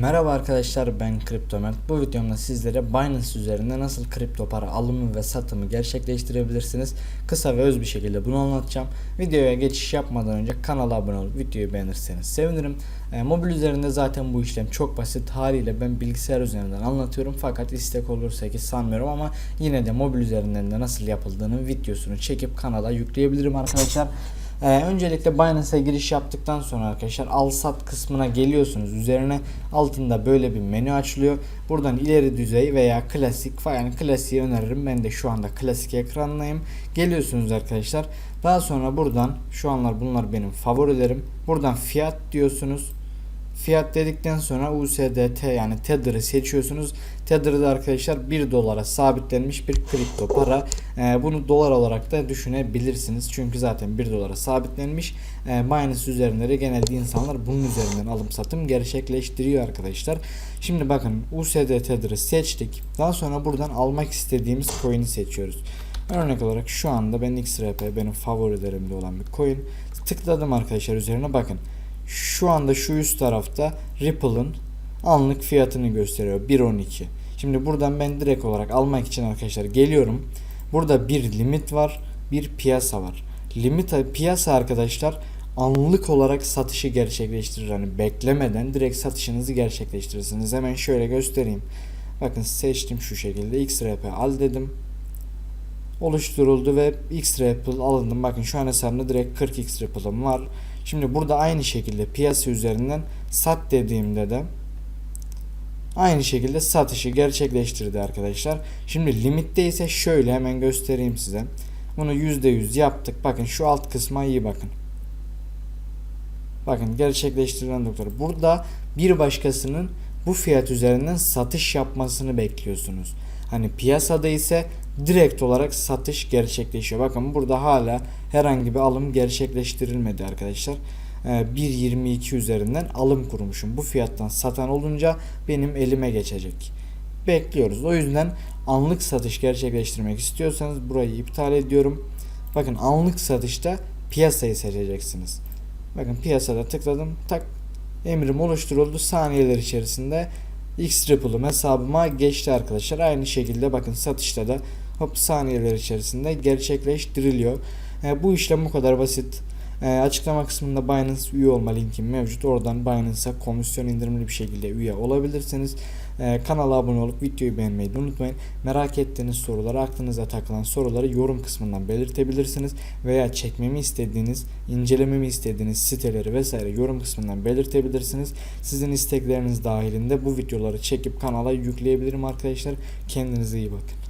Merhaba arkadaşlar ben Kriptomer. Bu videomda sizlere Binance üzerinde nasıl kripto para alımı ve satımı gerçekleştirebilirsiniz. Kısa ve öz bir şekilde bunu anlatacağım. Videoya geçiş yapmadan önce kanala abone olup videoyu beğenirseniz sevinirim. E, mobil üzerinde zaten bu işlem çok basit. Haliyle ben bilgisayar üzerinden anlatıyorum. Fakat istek olursa ki sanmıyorum ama yine de mobil üzerinden de nasıl yapıldığını videosunu çekip kanala yükleyebilirim arkadaşlar. Ee, öncelikle Binance'a giriş yaptıktan sonra arkadaşlar al sat kısmına geliyorsunuz. Üzerine altında böyle bir menü açılıyor. Buradan ileri düzey veya klasik falan yani klasiği öneririm. Ben de şu anda klasik ekranlayım. Geliyorsunuz arkadaşlar. Daha sonra buradan şu anlar bunlar benim favorilerim. Buradan fiyat diyorsunuz. Fiyat dedikten sonra USDT yani Tether'ı seçiyorsunuz. Tether'da arkadaşlar 1 dolara sabitlenmiş bir kripto para. Ee, bunu dolar olarak da düşünebilirsiniz. Çünkü zaten 1 dolara sabitlenmiş. Ee, Binance üzerinde de genelde insanlar bunun üzerinden alım satım gerçekleştiriyor arkadaşlar. Şimdi bakın USD Tether'ı seçtik. Daha sonra buradan almak istediğimiz coin'i seçiyoruz. Örnek olarak şu anda ben XRP benim favorilerimde olan bir coin. Tıkladım arkadaşlar üzerine bakın. Şu anda şu üst tarafta Ripple'ın anlık fiyatını gösteriyor 1.12. Şimdi buradan ben direkt olarak almak için arkadaşlar geliyorum. Burada bir limit var, bir piyasa var. Limit piyasa arkadaşlar anlık olarak satışı gerçekleştirir. Hani beklemeden direkt satışınızı gerçekleştirirsiniz. Hemen şöyle göstereyim. Bakın seçtim şu şekilde XRP al dedim. Oluşturuldu ve XRP alındım. Bakın şu an hesabımda direkt 40 XRP'ım var. Şimdi burada aynı şekilde piyasa üzerinden sat dediğimde de aynı şekilde satışı gerçekleştirdi arkadaşlar. Şimdi limitte ise şöyle hemen göstereyim size. Bunu %100 yaptık. Bakın şu alt kısma iyi bakın. Bakın gerçekleştirilen doktor. Burada bir başkasının bu fiyat üzerinden satış yapmasını bekliyorsunuz. Hani piyasada ise direkt olarak satış gerçekleşiyor. Bakın burada hala herhangi bir alım gerçekleştirilmedi arkadaşlar. 1.22 üzerinden alım kurmuşum. Bu fiyattan satan olunca benim elime geçecek. Bekliyoruz. O yüzden anlık satış gerçekleştirmek istiyorsanız burayı iptal ediyorum. Bakın anlık satışta piyasayı seçeceksiniz. Bakın piyasada tıkladım. Tak emrim oluşturuldu. Saniyeler içerisinde X Ripple'ım hesabıma geçti arkadaşlar. Aynı şekilde bakın satışta da hop saniyeler içerisinde gerçekleştiriliyor. E, bu işlem bu kadar basit. E, açıklama kısmında Binance üye olma linkim mevcut. Oradan Binance'a komisyon indirimli bir şekilde üye olabilirsiniz. E, kanala abone olup videoyu beğenmeyi de unutmayın. Merak ettiğiniz soruları, aklınıza takılan soruları yorum kısmından belirtebilirsiniz. Veya çekmemi istediğiniz, incelememi istediğiniz siteleri vesaire yorum kısmından belirtebilirsiniz. Sizin istekleriniz dahilinde bu videoları çekip kanala yükleyebilirim arkadaşlar. Kendinize iyi bakın.